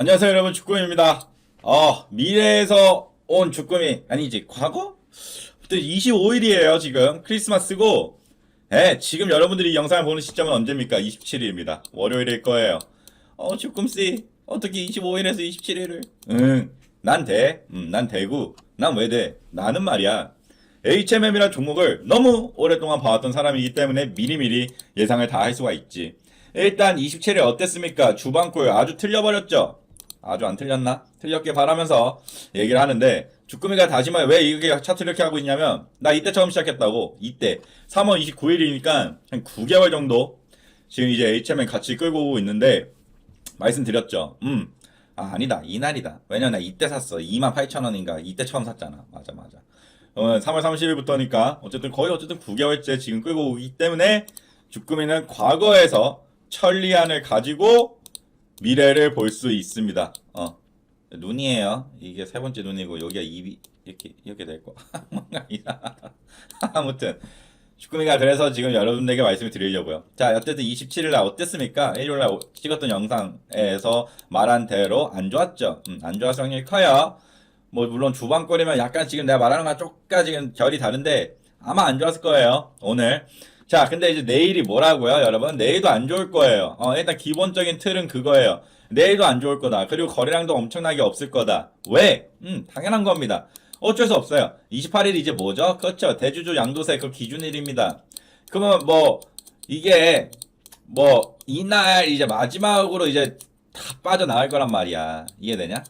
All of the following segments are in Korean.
안녕하세요 여러분 주꾸미입니다. 어 미래에서 온 주꾸미 아니지 과거? 25일이에요 지금 크리스마스고 예 지금 여러분들이 이 영상을 보는 시점은 언제입니까? 27일입니다. 월요일일 거예요. 어 주꿈씨 어떻게 25일에서 27일을 응난 돼. 음, 난 되고 난 왜 돼? 나는 말이야 HMM이라는 종목을 너무 오랫동안 봐왔던 사람이기 때문에 미리미리 예상을 다 할 수가 있지. 일단 27일 어땠습니까? 주방골 아주 틀려버렸죠? 아주 안 틀렸나? 틀렸게 바라면서 얘기를 하는데 주꾸미가 다시 말해 왜 이게 차트 이렇게 하고 있냐면 나 이때 처음 시작했다고 이때 3월 29일이니까 한 9개월 정도 지금 이제 HMM 같이 끌고 오고 있는데 말씀드렸죠. 음. 아, 아니다. 이날이다. 왜냐면 나 이때 샀어. 28,000원인가. 이때 처음 샀잖아. 맞아, 맞아. 어, 3월 30일부터니까 어쨌든 거의 어쨌든 9개월째 지금 끌고 오기 때문에 주꾸미는 과거에서 천리안을 가지고 미래를 볼 수 있습니다. 어. 눈이에요. 이게 세 번째 눈이고 여기가 입이 이렇게 이렇게 될 거. 아무튼 주꾸미가 그래서 지금 여러분들에게 말씀을 드리려고요. 자, 어쨌든 27일 날 어땠습니까? 일요일 날 찍었던 영상에서 말한 대로 안 좋았죠. 음, 안 좋았을 확률이 커요. 뭐 물론 주방거리면 약간 지금 내가 말하는 거랑 조금 지금 결이 다른데 아마 안 좋았을 거예요. 오늘. 자, 근데 이제 내일이 뭐라고요, 여러분? 내일도 안 좋을 거예요. 어, 일단 기본적인 틀은 그거예요. 내일도 안 좋을 거다. 그리고 거래량도 엄청나게 없을 거다. 왜? 음, 당연한 겁니다. 어쩔 수 없어요. 28일 이제 뭐죠? 그렇죠. 대주주 양도세 그 기준일입니다. 그러면 뭐 이게 뭐 이날 이제 마지막으로 이제 다 빠져나갈 거란 말이야. 이해되냐?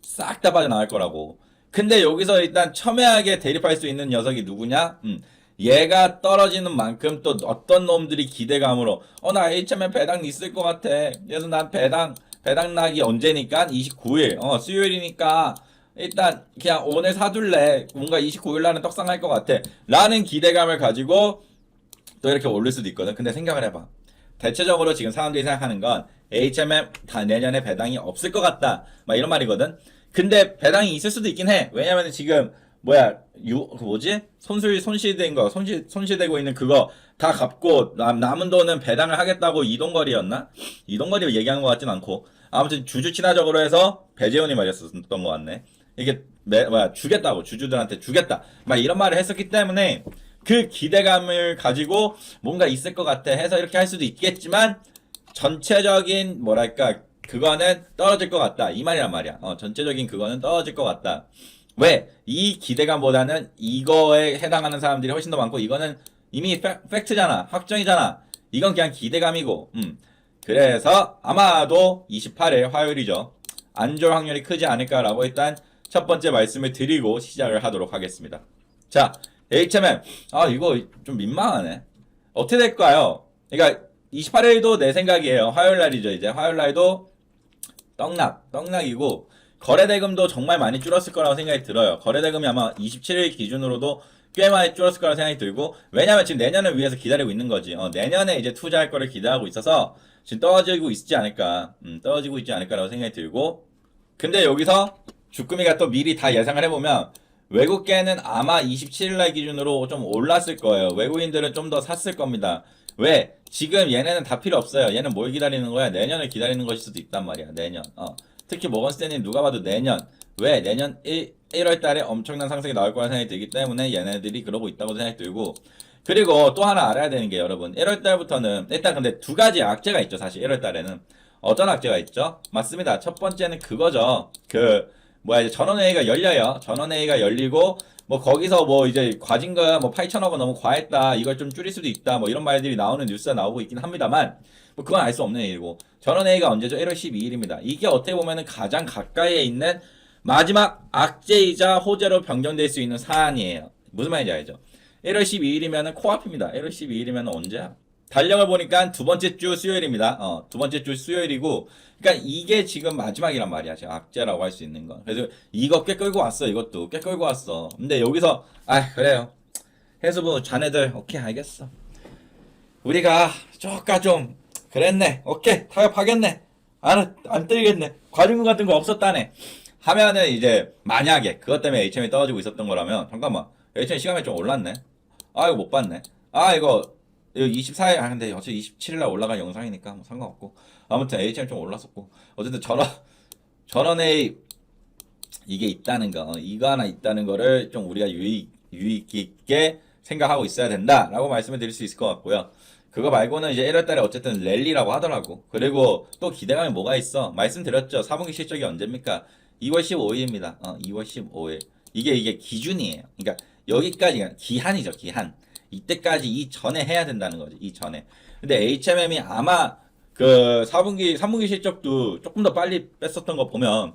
싹 다 빠져나갈 거라고. 근데 여기서 일단 첨예하게 대립할 수 있는 녀석이 누구냐? 음. 얘가 떨어지는 만큼 또 어떤 놈들이 기대감으로 어 나 HMM 배당 있을 것 같아. 그래서 난 배당 배당 나기 언제니까? 29일. 어 수요일이니까 일단 그냥 오늘 사둘래. 뭔가 29일 날은 떡상할 것 같아. 라는 기대감을 가지고 또 이렇게 올릴 수도 있거든. 근데 생각을 해봐. 대체적으로 지금 사람들이 생각하는 건 HMM 다 내년에 배당이 없을 것 같다. 막 이런 말이거든. 근데 배당이 있을 수도 있긴 해. 왜냐면 지금 뭐야 유 그 뭐지? 손실 손실된 거 손실 손실되고 있는 그거 다 갚고 남, 남은 돈은 배당을 하겠다고 이동거리였나? 이동거리 얘기하는 것 같진 않고. 아무튼 주주 친화적으로 해서 배재훈이 말했었던 것 같네. 이게 매, 뭐야 주겠다고 주주들한테 주겠다. 막 이런 말을 했었기 때문에 그 기대감을 가지고 뭔가 있을 것 같아 해서 이렇게 할 수도 있겠지만 전체적인 뭐랄까 그거는 떨어질 것 같다. 이 말이란 말이야. 어 전체적인 그거는 떨어질 것 같다 왜? 이 기대감보다는 이거에 해당하는 사람들이 훨씬 더 많고 이거는 이미 팩, 팩트잖아 확정이잖아. 이건 그냥 기대감이고 음. 그래서 아마도 28일 화요일이죠. 안 좋을 확률이 크지 않을까라고 일단 첫 번째 말씀을 드리고 시작을 하도록 하겠습니다. 자 HMM 아 이거 좀 민망하네. 어떻게 될까요? 그러니까 28일도 내 생각이에요. 화요일 날이죠 이제. 화요일 날도 떡락 떡락이고 거래대금도 정말 많이 줄었을 거라고 생각이 들어요. 거래대금이 아마 27일 기준으로도 꽤 많이 줄었을 거라고 생각이 들고 왜냐면 지금 내년을 위해서 기다리고 있는 거지. 어, 내년에 이제 투자할 거를 기대하고 있어서 지금 떨어지고 있지 않을까. 음, 떨어지고 있지 않을까라고 생각이 들고 근데 여기서 주꾸미가 또 미리 다 예상을 해보면 외국계는 아마 27일 날 기준으로 좀 올랐을 거예요. 외국인들은 좀 더 샀을 겁니다. 왜? 지금 얘네는 다 필요 없어요. 얘는 뭘 기다리는 거야? 내년을 기다리는 것일 수도 있단 말이야. 내년. 어. 특히 모건 스탠리 누가 봐도 내년 왜 내년 1, 1월 달에 엄청난 상승이 나올 거라는 생각이 들기 때문에 얘네들이 그러고 있다고 생각이 들고. 그리고 또 하나 알아야 되는 게 여러분 1월 달부터는 일단 근데 두 가지 악재가 있죠 사실 1월 달에는. 어떤 악재가 있죠? 맞습니다. 첫 번째는 그거죠. 그 뭐야 이제 전원회의가 열려요. 전원회의가 열리고 뭐 거기서 뭐 이제 과징가 뭐 8천억 원 너무 과했다 이걸 좀 줄일 수도 있다 뭐 이런 말들이 나오는 뉴스가 나오고 있긴 합니다만 뭐 그건 알 수 없는 일이고 전원 회의가 언제죠? 1월 12일입니다. 이게 어떻게 보면은 가장 가까이에 있는 마지막 악재이자 호재로 변경될 수 있는 사안이에요. 무슨 말인지 알죠? 1월 12일이면은 코앞입니다. 1월 12일이면 언제야? 달력을 보니까 두 번째 주 수요일입니다. 어, 두 번째 주 수요일이고, 그러니까 이게 지금 마지막이란 말이야. 지금 악재라고 할 수 있는 건. 그래서 이거 꽤 끌고 왔어. 이것도 꽤 끌고 왔어. 근데 여기서 아 그래요. 해수부 자네들 오케이 알겠어. 우리가 조금 좀 그랬네. 오케이 타협하겠네. 안, 안 뜨겠네. 과징금 같은 거 없었다네. 하면은 이제 만약에 그것 때문에 HM이 떨어지고 있었던 거라면 잠깐만 HM 시간이 좀 올랐네. 아 이거 못 봤네. 아 이거 24일 아 근데 어차피 27일 날 올라간 영상이니까 뭐 상관없고 아무튼 HM 좀 올랐었고 어쨌든 전화 전원에 이게 있다는 거, 어, 이거 하나 있다는 거를 좀 우리가 유익, 유익 있게 생각하고 있어야 된다라고 말씀을 드릴 수 있을 것 같고요. 그거 말고는 이제 1월 달에 어쨌든 랠리라고 하더라고. 그리고 또 기대감이 뭐가 있어? 말씀드렸죠. 4분기 실적이 언제입니까? 2월 15일입니다. 어, 2월 15일. 이게 이게 기준이에요. 그러니까 여기까지가 기한이죠, 기한. 이때까지 이 전에 해야 된다는 거지. 이 전에. 근데 HMM이 아마 그 4분기 3분기 실적도 조금 더 빨리 뺐었던 거 보면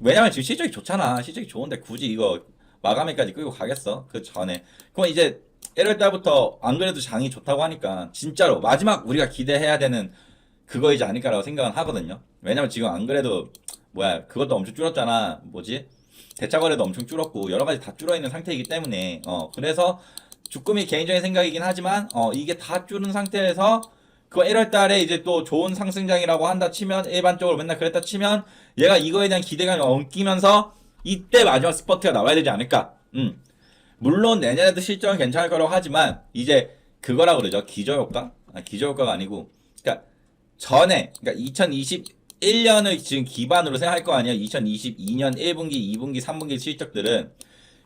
왜냐면 지금 실적이 좋잖아. 실적이 좋은데 굳이 이거 마감일까지 끌고 가겠어? 그 전에. 그럼 이제 1월 달부터 안 그래도 장이 좋다고 하니까 진짜로 마지막 우리가 기대해야 되는 그거이지 않을까라고 생각은 하거든요. 왜냐면 지금 안 그래도 뭐야 그것도 엄청 줄었잖아. 뭐지? 대차 거래도 엄청 줄었고 여러 가지 다 줄어 있는 상태이기 때문에 어 그래서 주금이 개인적인 생각이긴 하지만 어 이게 다 줄은 상태에서 그 1월 달에 이제 또 좋은 상승장이라고 한다 치면 일반적으로 맨날 그랬다 치면 얘가 이거에 대한 기대감이 엉키면서 이때 마지막 스퍼트가 나와야 되지 않을까? 음. 물론 내년에도 실적은 괜찮을 거라고 하지만 이제 그거라 그러죠. 기저효과? 아, 기저효과가 아니고 그러니까 전에 그러니까 2021년을 지금 기반으로 생각할 거 아니에요. 2022년 1분기, 2분기, 3분기 실적들은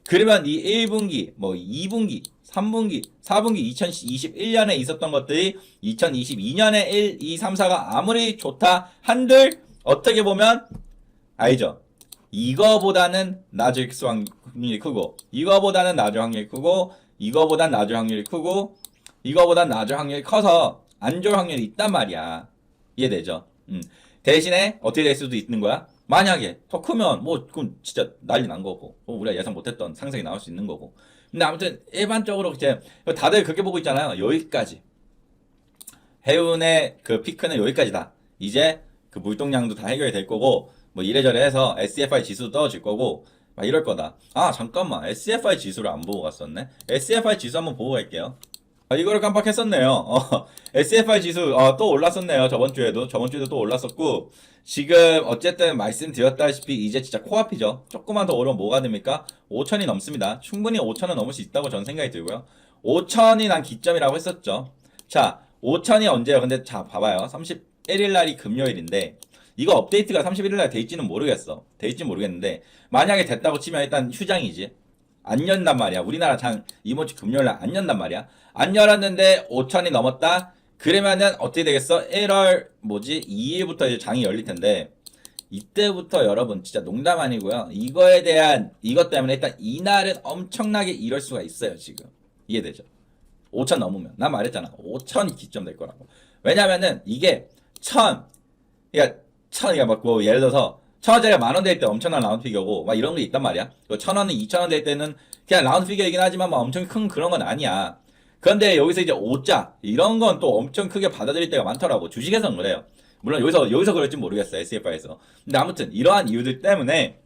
그러면 이 1분기, 뭐 2분기, 3분기, 4분기 2021년에 있었던 것들이 2022년에 1, 2, 3, 4가 아무리 좋다 한들 어떻게 보면 알죠? 이거보다는 낮을 확률이 크고 이거보다는 낮을 확률이 크고 이거보단 낮을 확률이 크고 이거보단 낮을 확률이 커서 안 좋을 확률이 있단 말이야. 이해되죠? 음. 대신에 어떻게 될 수도 있는 거야? 만약에 더 크면 뭐 그럼 진짜 난리 난 거고 뭐 우리가 예상 못했던 상승이 나올 수 있는 거고 근데 아무튼 일반적으로 이제 다들 그렇게 보고 있잖아요. 여기까지. 해운의 그 피크는 여기까지다. 이제 그 물동량도 다 해결이 될 거고 뭐 이래저래 해서 SFI 지수도 떨어질 거고 막 이럴 거다. 아 잠깐만. SFI 지수를 안 보고 갔었네? SFI 지수 한번 보고 갈게요. 아, 이거를 깜빡했었네요. 어, SFI 지수 어, 또 올랐었네요. 저번 주에도. 저번 주에도 또 올랐었고 지금 어쨌든 말씀드렸다시피 이제 진짜 코앞이죠. 조금만 더 오르면 뭐가 됩니까? 5천이 넘습니다. 충분히 5천은 넘을 수 있다고 저는 생각이 들고요. 5천이 난 기점이라고 했었죠. 자, 5천이 언제요? 근데 자 봐봐요. 31일 날이 금요일인데 이거 업데이트가 31일 날 될지는 모르겠어. 될지 모르겠는데 만약에 됐다고 치면 일단 휴장이지. 안 연단 말이야. 우리나라 장 이번 주 금요일 날안 연단 말이야. 안 열었는데 5천이 넘었다. 그러면은 어떻게 되겠어? 1월 뭐지? 2일부터 이제 장이 열릴 텐데 이때부터 여러분 진짜 농담 아니고요. 이거에 대한 이것 때문에 일단 이날은 엄청나게 이럴 수가 있어요, 지금. 이해되죠? 5천 넘으면 난 말했잖아. 5천 기점 될 거라고. 왜냐면은 이게 천 그러니까 천 그러니까 막뭐 예를 들어서 천 원짜리가 만 원 될 때 엄청난 라운드 피겨고 막 이런 게 있단 말이야. 그천 원은 이천 원 될 때는 그냥 라운드 피겨이긴 하지만 막 엄청 큰 그런 건 아니야. 그런데 여기서 이제 5자 이런 건 또 엄청 크게 받아들일 때가 많더라고. 주식에서는 그래요. 물론 여기서 여기서 그럴지 모르겠어. SFI에서. 근데 아무튼 이러한 이유들 때문에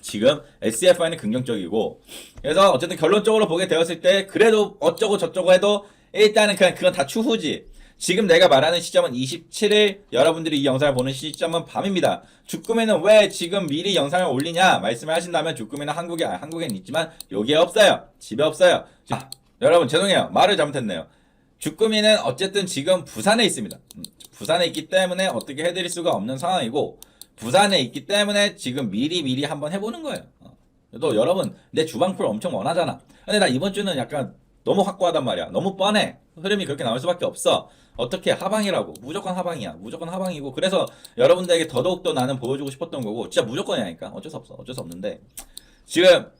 지금 SFI는 긍정적이고 그래서 어쨌든 결론적으로 보게 되었을 때 그래도 어쩌고 저쩌고 해도 일단은 그냥 그건 다 추후지. 지금 내가 말하는 시점은 27일 여러분들이 이 영상을 보는 시점은 밤입니다. 주꾸미는 왜 지금 미리 영상을 올리냐 말씀을 하신다면 주꾸미는 한국에 아, 한국엔 있지만 여기에 없어요. 집에 없어요. 자, 여러분 죄송해요. 말을 잘못했네요. 주꾸미는 어쨌든 지금 부산에 있습니다. 음, 부산에 있기 때문에 어떻게 해드릴 수가 없는 상황이고 부산에 있기 때문에 지금 미리 미리 한번 해보는 거예요. 어. 또 여러분 내 주방풀 엄청 원하잖아. 근데 나 이번 주는 약간 너무 확고하단 말이야. 너무 뻔해. 흐름이 그렇게 나올 수밖에 없어. 어떻게 하방이라고 무조건 하방이야. 무조건 하방이고 그래서 여러분들에게 더더욱 더 나는 보여주고 싶었던 거고 진짜 무조건이니까 어쩔 수 없어. 어쩔 수 없는데 지금 어,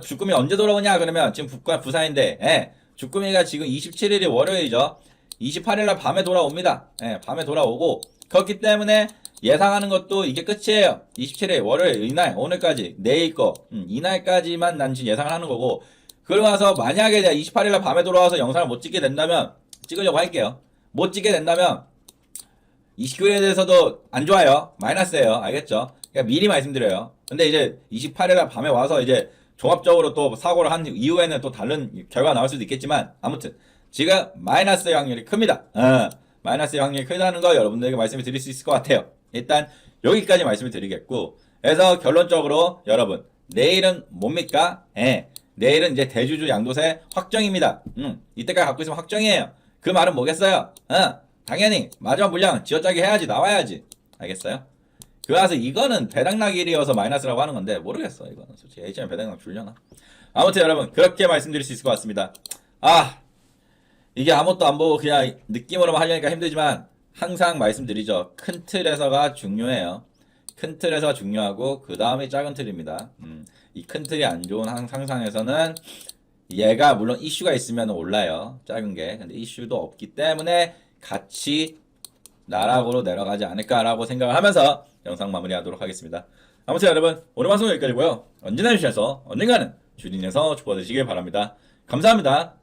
주꾸미 언제 돌아오냐 그러면 지금 북과 부산인데 예, 주꾸미가 지금 27일이 월요일이죠. 28일날 밤에 돌아옵니다. 예, 밤에 돌아오고 그렇기 때문에 예상하는 것도 이게 끝이에요. 27일 월요일 이날 오늘까지 내일 거 음, 이날까지만 난 지금 예상을 하는 거고 그러고 나서 만약에 내가 28일날 밤에 돌아와서 영상을 못 찍게 된다면 찍으려고 할게요. 못 찍게 된다면 29일에 대해서도 안 좋아요. 마이너스예요. 알겠죠? 그러니까 미리 말씀드려요. 근데 이제 28일날 밤에 와서 이제 종합적으로 또 사고를 한 이후에는 또 다른 결과가 나올 수도 있겠지만 아무튼 지금 마이너스의 확률이 큽니다. 어, 마이너스의 확률이 크다는 거 여러분들에게 말씀을 드릴 수 있을 것 같아요. 일단 여기까지 말씀을 드리겠고 그래서 결론적으로 여러분 내일은 뭡니까? 예. 내일은 이제 대주주 양도세 확정입니다. 음, 이때까지 갖고 있으면 확정이에요. 그 말은 뭐겠어요? 어, 당연히 마지막 물량 지어짜기 해야지 나와야지. 알겠어요? 그래서 이거는 배당락일이어서 마이너스라고 하는 건데 모르겠어 이거는. 솔직히 H면 배당락 줄려나? 아무튼 여러분 그렇게 말씀드릴 수 있을 것 같습니다. 아 이게 아무것도 안 보고 그냥 느낌으로만 하려니까 힘들지만 항상 말씀드리죠. 큰 틀에서가 중요해요. 큰 틀에서 중요하고 그 다음이 작은 틀입니다. 음, 이큰 틀이 안 좋은 상- 상상에서는 얘가 물론 이슈가 있으면 올라요. 작은 게. 근데 이슈도 없기 때문에 같이 나락으로 내려가지 않을까라고 생각을 하면서 영상 마무리하도록 하겠습니다. 아무튼 여러분 오늘 방송 여기까지고요. 언제나 주셔서 언젠가는 주딘에서 주워드시길 바랍니다. 감사합니다.